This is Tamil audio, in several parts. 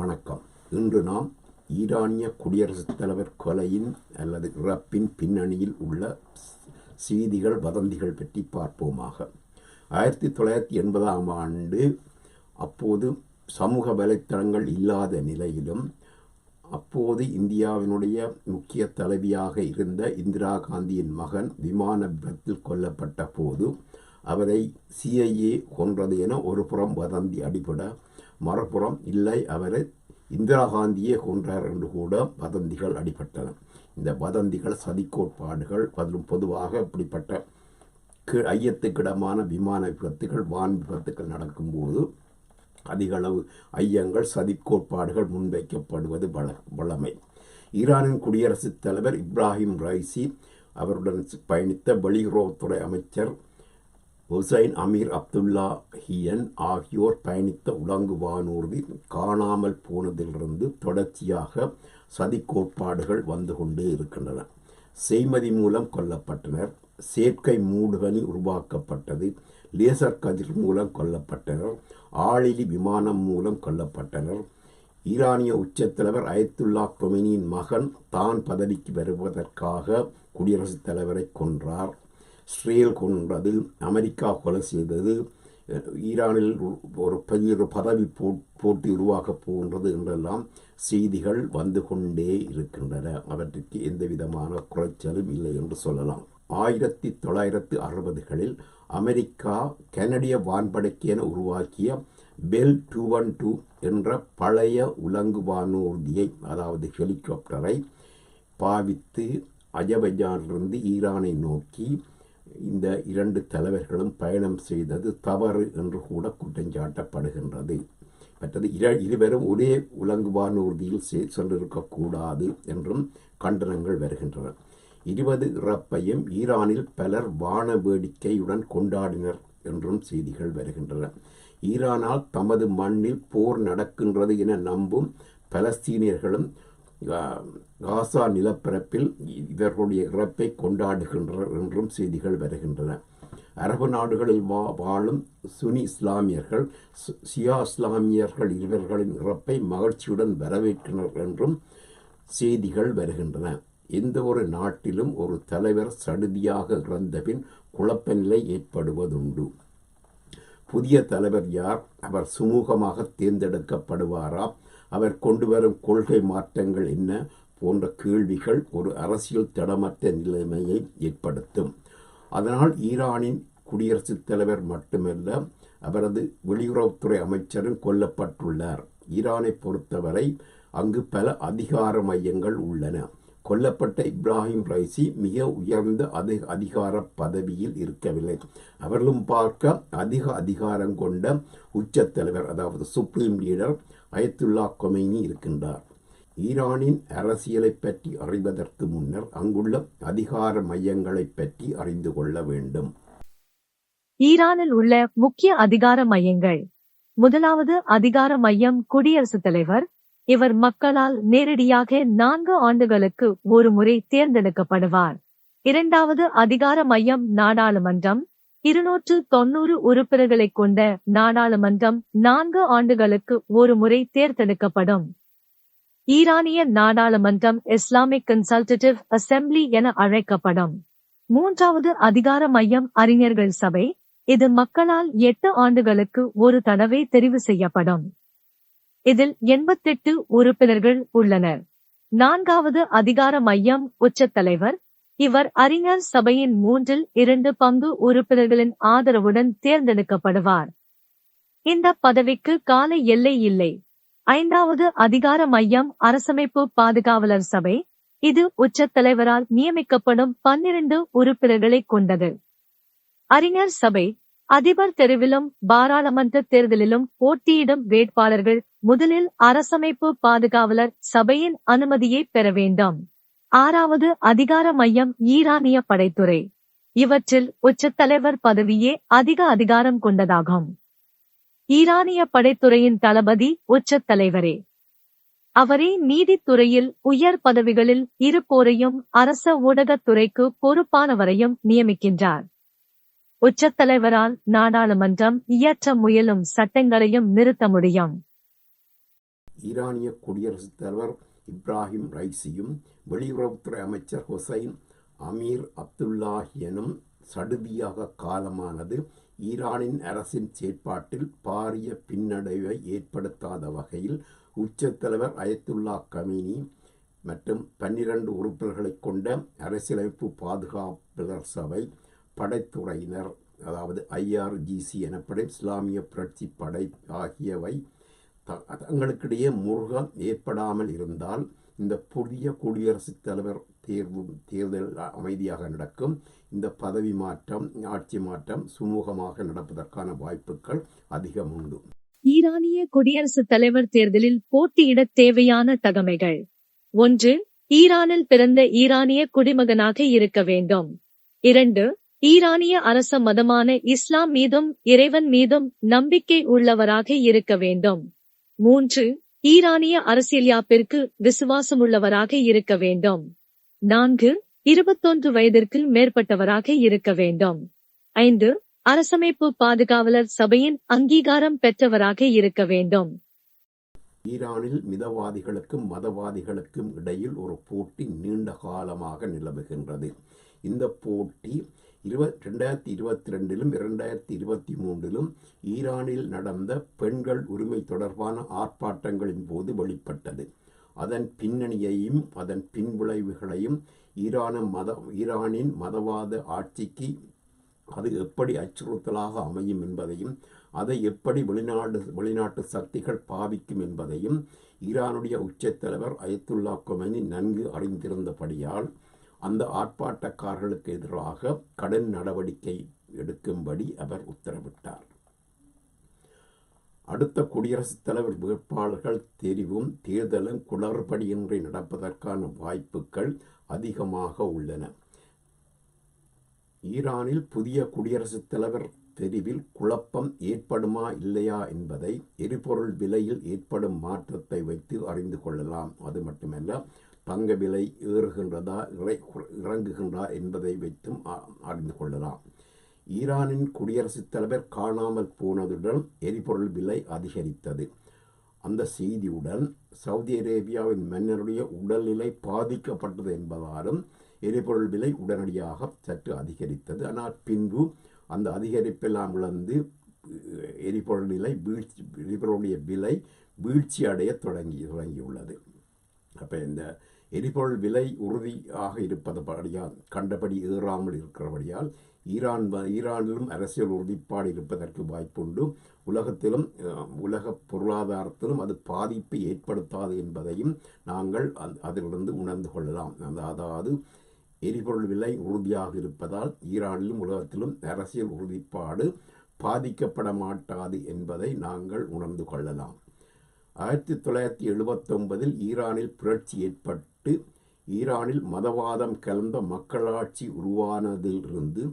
வணக்கம். இன்று நாம் ஈரானிய குடியரசுத் தலைவர் கொலையின் அல்லது இறப்பின் பின்னணியில் உள்ள செய்திகள் வதந்திகள் பற்றி பார்ப்போமாக. ஆயிரத்தி தொள்ளாயிரத்தி எண்பதாம் ஆண்டு அப்போது சமூக வலைத்தளங்கள் இல்லாத நிலையிலும் அப்போது இந்தியாவினுடைய முக்கிய தலைவியாக இருந்த இந்திரா காந்தியின் மகன் விமான விபத்தில் கொல்லப்பட்ட போது அவரை சிஐஏ கொன்றது என ஒரு புறம் வதந்தி அடிபட மறுபுறம் இல்லை அவரை இந்திரா காந்தியே கொன்றார் என்று கூட வதந்திகள் அடிபட்டன. இந்த வதந்திகள் சதிக்கோட்பாடுகள் அதிலும் பொதுவாக இப்படிப்பட்ட கி- ஐயத்துக்கிடமான விமான விபத்துகள் வான் விபத்துகள் நடக்கும்போது அதிக அளவு ஐயங்கள் சதிக்கோட்பாடுகள் முன்வைக்கப்படுவது வள வழமை ஈரானின் குடியரசுத் தலைவர் இப்ராஹிம் ரைசி அவருடன் பயணித்த வெளியுறவுத்துறை அமைச்சர் ஹுசைன் அமீர் அப்துல்லா ஹியன் ஆகியோர் பயணித்த உலங்கு வானூர்தி காணாமல் போனதிலிருந்து தொடர்ச்சியாக சதி கோட்பாடுகள் வந்து கொண்டே இருக்கின்றன. செய்மதி மூலம் கொல்லப்பட்டனர். செயற்கை மூடுகனி உருவாக்கப்பட்டது. லேசர் கதிர் மூலம் கொல்லப்பட்டனர். ஆளிலி விமானம் மூலம் கொல்லப்பட்டனர். ஈரானிய உச்சத்தலைவர் அயத்துல்லா கொமினியின் மகன் தான் பதவிக்கு வருவதற்காக குடியரசுத் தலைவரை கொன்றார். இஸ்ரேல் கொன்றது அமெரிக்கா கொலை செய்தது ஈரானில் ஒரு பெரிய பதவி போட்டி உருவாகப் போகின்றது என்றெல்லாம் செய்திகள் வந்து கொண்டே இருக்கின்றன. அவற்றுக்கு எந்த விதமான குறைச்சலும் இல்லை என்று சொல்லலாம். ஆயிரத்தி தொள்ளாயிரத்து அறுபதுகளில் அமெரிக்கா கனடிய வான்படைக்கு என உருவாக்கிய பெல் டூ ஒன் டூ என்ற பழைய உலங்கு வானூர்தியை அதாவது ஹெலிகாப்டரை பாவித்து அஜர்பைஜானிலிருந்து ஈரானை நோக்கி இந்த இரண்டு தலைவர்களும் பயணம் செய்தது தவறு என்று கூட குற்றஞ்சாட்டப்படுகின்றது மற்றது இர இருவரும் ஒரே உலங்கு வானூர்தியில் சென்றிருக்கக்கூடாது என்றும் கண்டனங்கள் வருகின்றன. இருபது இறப்பையும் ஈரானில் பலர் வான வேடிக்கையுடன் கொண்டாடினர் என்றும் செய்திகள் வருகின்றன. ஈரானால் தமது மண்ணில் போர் நடக்கின்றது என நம்பும் பலஸ்தீனியர்களும் காசா நிலப்பரப்பில் இவர்களுடைய இறப்பை கொண்டாடுகின்றனர் என்றும் செய்திகள் வருகின்றன. அரபு நாடுகளில் வா வாழும் சுனி இஸ்லாமியர்கள் சு- சியா இஸ்லாமியர்கள் இவர்களின் இறப்பை மகிழ்ச்சியுடன் வரவேற்கின்றனர் என்றும் செய்திகள் வருகின்றன. எந்த ஒரு நாட்டிலும் ஒரு தலைவர் சடுதியாக இறந்தபின் குழப்ப நிலை ஏற்படுவதுண்டு. புதிய தலைவர் யார்? அவர் சுமூகமாக தேர்ந்தெடுக்கப்படுவாரா? அவர் கொண்டு வரும் கொள்கை மாற்றங்கள் என்ன போன்ற கேள்விகள் ஒரு அரசியல் தடமற்ற நிலைமையை ஏற்படுத்தும். அதனால் ஈரானின் குடியரசுத் தலைவர் மட்டுமல்ல அவரது வெளியுறவுத்துறை அமைச்சரும் கொல்லப்பட்டுள்ளார். ஈரானை பொறுத்தவரை அங்கு பல அதிகார மையங்கள் உள்ளன. கொல்லப்பட்ட இப்ராஹிம் ரைசி மிக உயர்ந்த அதி அதிகார பதவியில் இருக்கவில்லை. அவர்களும் பார்க்க அதிக அதிகாரம் கொண்ட உச்ச தலைவர் அதாவது சுப்ரீம் லீடர் அயத்துல்லா கொமைனி இருக்கின்றார். ஈரானின் அரசியலை பற்றி அறிவதற்கு முன்னர் அங்குள்ள அதிகார மையங்களைப் பற்றி அறிந்து கொள்ள வேண்டும். ஈரானில் உள்ள முக்கிய அதிகார மையங்கள். முதலாவது அதிகார மையம் குடியரசுத் தலைவர் இவர் மக்களால் நேரடியாக நான்கு ஆண்டுகளுக்கு ஒரு முறை தேர்ந்தெடுக்கப்படுவார். இரண்டாவது அதிகார மையம் நாடாளுமன்றம். இருநூற்று தொன்னூறு உறுப்பினர்களைக் கொண்ட நாடாளுமன்றம் நான்கு ஆண்டுகளுக்கு ஒரு முறை தேர்ந்தெடுக்கப்படும். ஈரானிய நாடாளுமன்றம் இஸ்லாமிக் கன்சல்டேட்டிவ் அசெம்பிளி என அழைக்கப்படும். மூன்றாவது அதிகார மையம் அறிஞர்கள் சபை. இது மக்களால் எட்டு ஆண்டுகளுக்கு ஒரு தடவை தெரிவு செய்யப்படும். இதில் எண்பத்தெட்டு உறுப்பினர்கள் உள்ளனர். நான்காவது அதிகார மையம் உச்சத் தலைவர் இவர் அறிஞர் சபையின் மூன்றில் இரண்டு பங்கு உறுப்பினர்களின் ஆதரவுடன் தேர்ந்தெடுக்கப்படுவார். இந்த பதவிக்கு கால எல்லை இல்லை. ஐந்தாவது அதிகார மையம் அரசமைப்பு பாதுகாவலர் சபை இது உச்ச தலைவரால் நியமிக்கப்படும் பன்னிரண்டு உறுப்பினர்களை கொண்டது. அறிஞர் சபை அதிபர் தெருவிலும் பாராளுமன்ற தேர்தலிலும் போட்டியிடும் வேட்பாளர்கள் முதலில் அரசமைப்பு பாதுகாவலர் சபையின் அனுமதியை பெற வேண்டும். ஆறாவது அதிகார மையம் ஈரானிய படைத்துறை. இவற்றில் உச்சத்தலைவர் பதவியே அதிக அதிகாரம் கொண்டதாகும். ஈரானிய படைத்துறையின் தளபதி உச்சத்தலைவரே. அவரே நீதித்துறையில் உயர் பதவிகளில் இருப்போரையும் அரச ஊடகத் துறைக்கு பொறுப்பானவரையும் நியமிக்கின்றார். உச்சத் தலைவரால் நாடாளுமன்றம் இயற்ற முயலும் சட்டங்களையும் நிறுத்த முடியும். ஈரானிய குடியரசுத் தலைவர் இப்ராஹிம் ரைசியும் வெளியுறவுத்துறை அமைச்சர் ஹுசைன் அமீர் அப்துல்லாஹியனும் சடுதியாக காலமானது ஈரானின் அரசின் செயற்பாட்டில் பாரிய பின்னடைவை ஏற்படுத்தாத வகையில் உச்சத்தலைவர் அயத்துல்லா கமினி மற்றும் பன்னிரண்டு உறுப்பினர்களைக் கொண்ட அரசியலமைப்பு பாதுகாப்பு சபை படைத்துறையினர் அதாவது ஐஆர்ஜிசி எனப்படும் இஸ்லாமிய புரட்சி படை ஆகியவை த- தங்களுக்கிடையே முருகம் ஏற்படாமல் இருந்தால் இந்த புதிய குடியரசுத் தலைவர் தேர்வு தேர்தல் அமைதியாக நடக்கும். இந்த பதவி மாற்றம் ஆட்சி மாற்றம் சுமூகமாக நடப்பதற்கான வாய்ப்புகள் அதிகம் உண்டு. ஈரானிய குடியரசுத் தலைவர் தேர்தலில் போட்டியிட தேவையான தகமைகள். ஒன்று ஈரானில் பிறந்த ஈரானிய குடிமகனாக இருக்க வேண்டும். இரண்டு ஈரானிய அரச மதமான இஸ்லாம் மீதும் இறைவன் மீதும் நம்பிக்கை உள்ளவராக இருக்க வேண்டும். மூன்று ஈரானிய அரசியல் யாப்பிற்கு விசுவாசமுள்ளவராக இருக்க வேண்டும். நான்கு இருபத்தொன்று வயதிற்கு மேற்பட்டவராக இருக்க வேண்டும். ஐந்து அரசமைப்பு பாதுகாவலர் சபையின் அங்கீகாரம் பெற்றவராக இருக்க வேண்டும். ஈரானில் மிதவாதிகளுக்கும் மதவாதிகளுக்கும் இடையில் ஒரு போட்டி நீண்ட காலமாக நிலவுகின்றது. இந்த போட்டி இருபத் ரெண்டாயிரத்தி இருபத்தி ரெண்டிலும் இரண்டாயிரத்தி இருபத்தி மூன்றிலும் ஈரானில் நடந்த பெண்கள் உரிமை தொடர்பான ஆர்ப்பாட்டங்களின் போது வெளிப்பட்டது. அதன் பின்னணியையும் அதன் பின்விளைவுகளையும் ஈரான மத ஈரானின் மதவாத ஆட்சிக்கு அது எப்படி அச்சுறுத்தலாக அமையும் என்பதையும் அதை எப்படி வெளிநாடு வெளிநாட்டு சக்திகள் பாவிக்கும் என்பதையும் ஈரானுடைய உச்சத் தலைவர் அயத்துல்லா கொமனி நன்கு அறிந்திருந்தபடியால் அந்த ஆர்ப்பாட்டக்காரர்களுக்கு எதிராக கடன் நடவடிக்கை எடுக்கும்படி அவர் உத்தரவிட்டார். அடுத்த குடியரசுத் தலைவர் வேட்பாளர்கள் தெரிவும் தேர்தலும் குளறுபடியின்றி நடப்பதற்கான வாய்ப்புகள் அதிகமாக உள்ளன. ஈரானில் புதிய குடியரசுத் தலைவர் தெரிவில் குழப்பம் ஏற்படுமா இல்லையா என்பதை எரிபொருள் விலையில் ஏற்படும் மாற்றத்தை வைத்து அறிந்து கொள்ளலாம். அது மட்டுமல்ல தங்க விலை ஏறுகின்றதா இறை- இறங்குகின்றா என்பதை வைத்தும் அ- அறிந்து கொள்ளலாம். ஈரானின் குடியரசுத் தலைவர் காணாமல் போனதுடன் எரிபொருள் விலை அதிகரித்தது. அந்த செய்தியுடன் சவுதி அரேபியாவின் மன்னருடைய உடல்நிலை பாதிக்கப்பட்டது என்பதாலும் எரிபொருள் விலை உடனடியாக சற்று அதிகரித்தது. ஆனால் பின்பு அந்த அதிகரிப்பெல்லாம் விழுந்து எரிபொருள் நிலை வீழ்ச்சி எரிபொருளுடைய விலை வீழ்ச்சி அடைய தொடங்கி தொடங்கியுள்ளது. அப்போ இந்த எரிபொருள் விலை உறுதியாக இருப்பதுபடியால் கண்டபடி ஏறாமல் இருக்கிறபடியால் ஈரான் ஈரானிலும் அரசியல் உறுதிப்பாடு இருப்பதற்கு வாய்ப்புண்டு. உலகத்திலும் உலக பொருளாதாரத்திலும் அது பாதிப்பை ஏற்படுத்தாது என்பதையும் நாங்கள் அதிலிருந்து உணர்ந்து கொள்ளலாம். அந்த அதாவது எரிபொருள் விலை உறுதியாக இருப்பதால் ஈரானிலும் உலகத்திலும் அரசியல் உறுதிப்பாடு பாதிக்கப்பட மாட்டாது என்பதை நாங்கள் உணர்ந்து கொள்ளலாம். ஆயிரத்தி தொள்ளாயிரத்தி எழுபத்தொன்பதில் ஈரானில் புரட்சி ஏற்பட்டு ஈரானில் மதவாதம் கலந்த மக்களாட்சி உருவானதிலிருந்து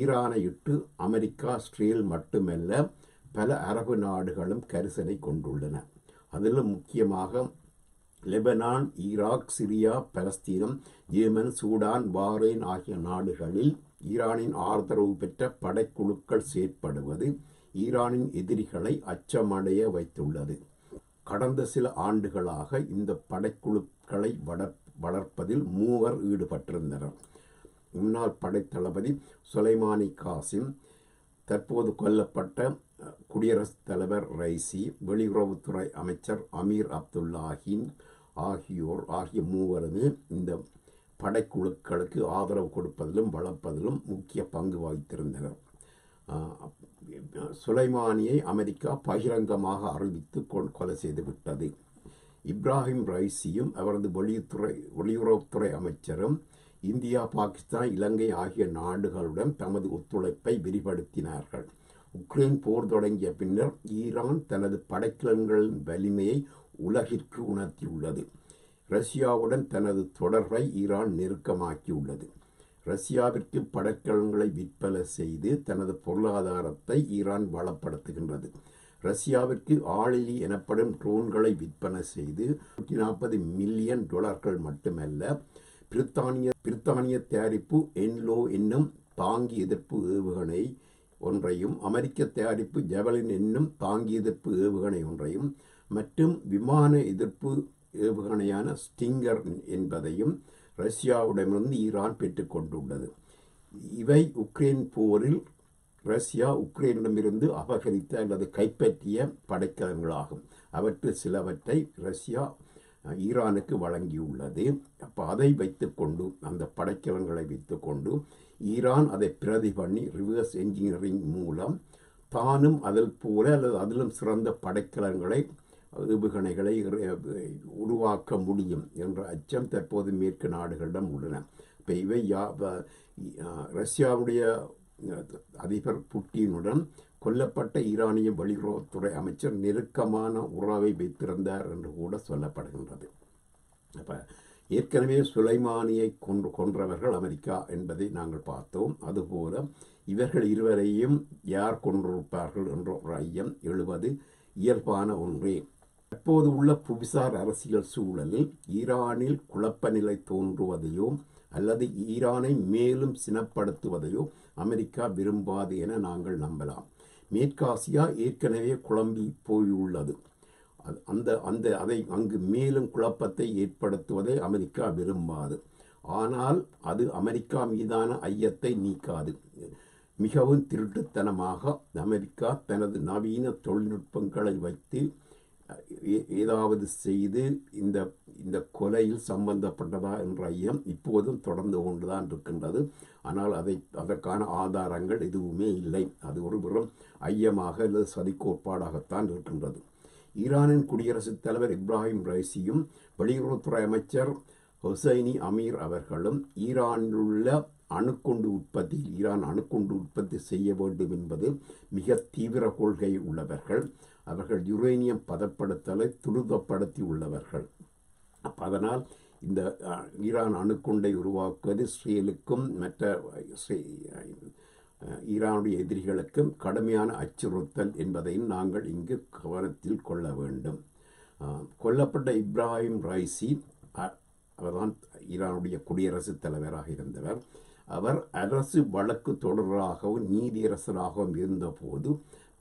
ஈரானை இட்டு அமெரிக்கா இஸ்ரேல் மட்டுமல்ல பல அரபு நாடுகளும் கரிசனை கொண்டுள்ளன. அதிலும் முக்கியமாக லெபனான் ஈராக் சிரியா பலஸ்தீனம் ஏமன் சூடான் பாரேன் ஆகிய நாடுகளில் ஈரானின் ஆதரவு பெற்ற படைக்குழுக்கள் செயற்படுவது ஈரானின் எதிரிகளை அச்சமடைய வைத்துள்ளது. கடந்த சில ஆண்டுகளாக இந்த படைக்குழுக்களை வளர் வளர்ப்பதில் மூவர் ஈடுபட்டிருந்தனர். முன்னாள் படைத்தளபதி சுலைமானி காசிம் தற்போது கொல்லப்பட்ட குடியரசுத் தலைவர் ரைசி வெளியுறவுத்துறை அமைச்சர் அமீர் அப்துல்லாஹின் ஆகியோர் ஆகிய மூவருமே இந்த படைக்குழுக்களுக்கு ஆதரவு கொடுப்பதிலும் வளர்ப்பதிலும் முக்கிய பங்கு வகித்திருந்தனர். சுலைமானியை அமெரிக்கா பகிரங்கமாக அறிவித்து கொலை செய்துவிட்டது இப்ராஹிம் ரைசியும் அவரது வெளியுறவுத்துறை வெளியுறவுத்துறை அமைச்சரும் இந்தியா பாகிஸ்தான் இலங்கை ஆகிய நாடுகளுடன் தமது ஒத்துழைப்பை விரிவுபடுத்தினார்கள். உக்ரைன் போர் தொடங்கிய பின்னர் ஈரான் தனது படைக்கலன்களின் வலிமையை உலகிற்கு உணர்த்தியுள்ளது. ரஷ்யாவுடன் தனது தொடர்பை ஈரான் நெருக்கமாக்கியுள்ளது. ரஷ்யாவிற்கு படைக்கலன்களை விற்பனை செய்து தனது பொருளாதாரத்தை ஈரான் வளப்படுத்துகின்றது. ரஷ்யாவிற்கு ஆளிலி எனப்படும் ட்ரோன்களை விற்பனை செய்து நூற்றி நாற்பது மில்லியன் டாலர்கள் மட்டுமல்ல பிரித்தானிய பிரித்தானிய தயாரிப்பு என்லோ என்னும் தாங்கி எதிர்ப்பு ஏவுகணை ஒன்றையும் அமெரிக்க தயாரிப்பு ஜெவலின் என்னும் தாங்கி எதிர்ப்பு ஏவுகணை ஒன்றையும் மற்றும் விமான எதிர்ப்பு ஏவுகணையான ஸ்டிங்கர் என்பதையும் ரஷ்யாவிடமிருந்து ஈரான் பெற்றுக்கொண்டுள்ளது இவை உக்ரைன் போரில் ரஷ்யா உக்ரைனிடமிருந்து அபகரித்த அல்லது கைப்பற்றிய படைக்கலங்களாகும் அவற்றில் சிலவற்றை ரஷ்யா ஈரானுக்கு வழங்கியுள்ளது. அப்போ அதை வைத்துக்கொண்டு அந்த படைக்கலங்களை வைத்துக்கொண்டு ஈரான் அதை பிரதி பண்ணி ரிவர்ஸ் என்ஜினியரிங் மூலம் தானும் அதில் போல அல்லது அதிலும் சிறந்த படைக்கலங்களை ஏவுகணைகளை உருவாக்க முடியும் என்ற அச்சம் தற்போது மேற்கு நாடுகளிடம் உள்ளன. இப்போ இவை யா ரஷ்யாவுடைய அதிபர் புட்டினுடன் கொல்லப்பட்ட ஈரானிய வெளியுறவுத்துறை அமைச்சர் நெருக்கமான உறவை வைத்திருந்தார் என்று கூட சொல்லப்படுகின்றது. அப்போ ஏற்கனவே சுலைமானியை கொன்று கொன்றவர்கள் அமெரிக்கா என்பதை நாங்கள் பார்த்தோம். அதுபோல இவர்கள் இருவரையும் யார் கொன்றிருப்பார்கள் என்ற ஒரு ஐயம் எழுவது இயல்பான ஒன்றே. தற்போது உள்ள புவிசார் அரசியல் சூழலில் ஈரானில் குழப்ப நிலை தோன்றுவதையோ அல்லது ஈரானை மேலும் சினப்படுத்துவதையோ அமெரிக்கா விரும்பாது என நாங்கள் நம்பலாம். மேற்காசியா ஏற்கனவே குழம்பி போயுள்ளது. அந்த அந்த அதை அங்கு மேலும் குழப்பத்தை ஏற்படுத்துவதை அமெரிக்கா விரும்பாது. ஆனால் அது அமெரிக்கா மீதான ஐயத்தை நீக்காது. மிகவும் திருட்டுத்தனமாக அமெரிக்கா தனது நவீன தொழில்நுட்பங்களை வைத்து ஏதாவது செய்து இந்த இந்த கொலையில் சம்பந்தப்பட்டதா என்ற ஐயம் இப்போதும் தொடர்ந்து கொண்டுதான் இருக்கின்றது. ஆனால் அதை அதற்கான ஆதாரங்கள் எதுவுமே இல்லை. அது ஒரு வெறும் ஐயமாக அல்லது சதி கோட்பாடாகத்தான் இருக்கின்றது. ஈரானின் குடியரசுத் தலைவர் இப்ராஹிம் ரைசியும் வெளியுறவுத்துறை அமைச்சர் ஹொசைனி அமீர் அவர்களும் ஈரானில் உள்ள அணுக்குண்டு உற்பத்தி ஈரான் அணுக்குண்டு உற்பத்தி செய்ய வேண்டும் என்பது மிக தீவிர கொள்கை உள்ளவர்கள். அவர்கள் யுரேனியம் பதப்படுத்தலை துரிதப்படுத்தி உள்ளவர்கள். அப்ப அதனால் இந்த ஈரான் அணுக்குண்டை உருவாக்குவது இஸ்ரேலுக்கும் மற்ற ஈரானுடைய எதிரிகளுக்கும் கடுமையான அச்சுறுத்தல் என்பதையும் நாங்கள் இங்கு கவனத்தில் கொள்ள வேண்டும். கொல்லப்பட்ட இப்ராஹிம் ரைசி அவர்தான் ஈரானுடைய குடியரசுத் தலைவராக இருந்தவர். அவர் அரசு வழக்கு தொடராகவும் நீதியரசராகவும் இருந்தபோது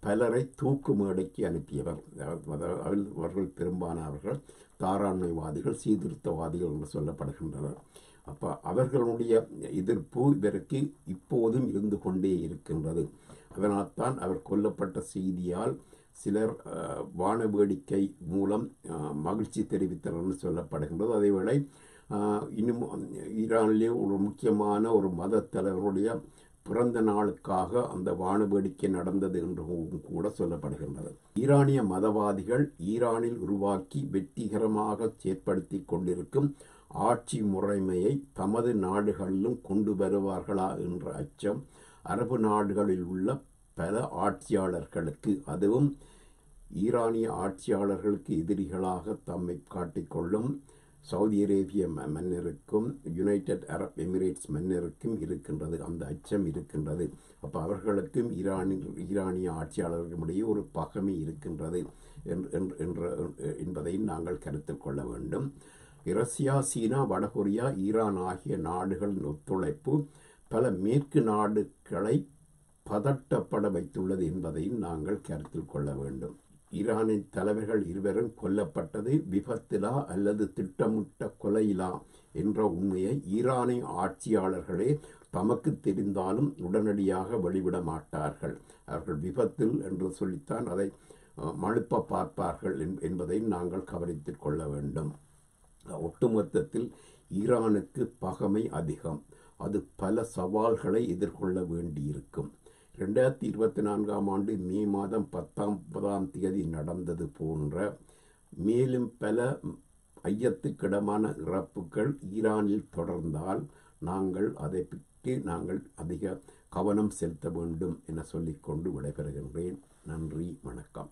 பலரை தூக்கு மேடைக்கு அனுப்பியவர். அதாவது அவர்கள் அவர்கள் பெரும்பாலானவர்கள் தாராண்மைவாதிகள் சீர்திருத்தவாதிகள் என்று சொல்லப்படுகின்றனர். அப்போ அவர்களுடைய எதிர்ப்பு இவருக்கு இப்போதும் இருந்து கொண்டே இருக்கின்றது. அதனால்தான் அவர் கொல்லப்பட்ட செய்தியால் சிலர் வான வேடிக்கை மூலம் மகிழ்ச்சி தெரிவித்தனர் என்று சொல்லப்படுகின்றது. அதேவேளை இன்னும் ஈரானிலே ஒரு முக்கியமான ஒரு மத தலைவருடைய பிறந்த நாளுக்காக அந்த வான வேடிக்கை நடந்தது என்றும் கூட சொல்லப்படுகின்றது. ஈரானிய மதவாதிகள் ஈரானில் உருவாக்கி வெற்றிகரமாக செயற்படுத்தி கொண்டிருக்கும் ஆட்சி முறைமையை தமது நாடுகளிலும் கொண்டு வருவார்களா என்ற அச்சம் அரபு நாடுகளில் உள்ள பல ஆட்சியாளர்களுக்கு அதுவும் ஈரானிய ஆட்சியாளர்களுக்கு எதிரிகளாக தம்மை காட்டிக்கொள்ளும் சவுதி அரேபிய ம- மன்னருக்கும் யுனைடெட் அரப் எமிரேட்ஸ் மன்னருக்கும் இருக்கின்றது. அந்த அச்சம் இருக்கின்றது. அப்போ அவர்களுக்கும் ஈரானில் ஈரானிய ஆட்சியாளர்களுடைய ஒரு பகமை இருக்கின்றது என்ற என்பதையும் நாங்கள் கருத்தில் கொள்ள வேண்டும். ரஷ்யா சீனா வடகொரியா ஈரான் ஆகிய நாடுகளின் ஒத்துழைப்பு பல மேற்கு நாடுகளை பதட்டப்பட வைத்துள்ளது என்பதையும் நாங்கள் கருத்தில் கொள்ள வேண்டும். ஈரானின் தலைவர்கள் இருவரும் கொல்லப்பட்டது விபத்திலா அல்லது திட்டமிட்ட கொலையிலா என்ற உண்மையை ஈரானிய ஆட்சியாளர்களே தமக்கு தெரிந்தாலும் உடனடியாக வெளிவிட மாட்டார்கள். அவர்கள் விபத்தில் என்று சொல்லித்தான் அதை மழுப்ப பார்ப்பார்கள் என்- என்பதை நாங்கள் கவனித்துக் கொள்ள வேண்டும். ஒட்டுமொத்தத்தில் ஈரானுக்கு பகமை அதிகம். அது பல சவால்களை எதிர்கொள்ள வேண்டியிருக்கும். ரெண்டாயிரத்தி இருபத்தி நான்காம் ஆண்டு மே மாதம் பத்தாம் பதாம் தேதி நடந்தது போன்ற மேலும் பல ஐயத்துக்கிடமான இறப்புகள் ஈரானில் தொடர்ந்தால் நாங்கள் அதை பற்றி நாங்கள் அதிக கவனம் செலுத்த வேண்டும் என சொல்லிக்கொண்டு விடைபெறுகின்றேன். நன்றி வணக்கம்.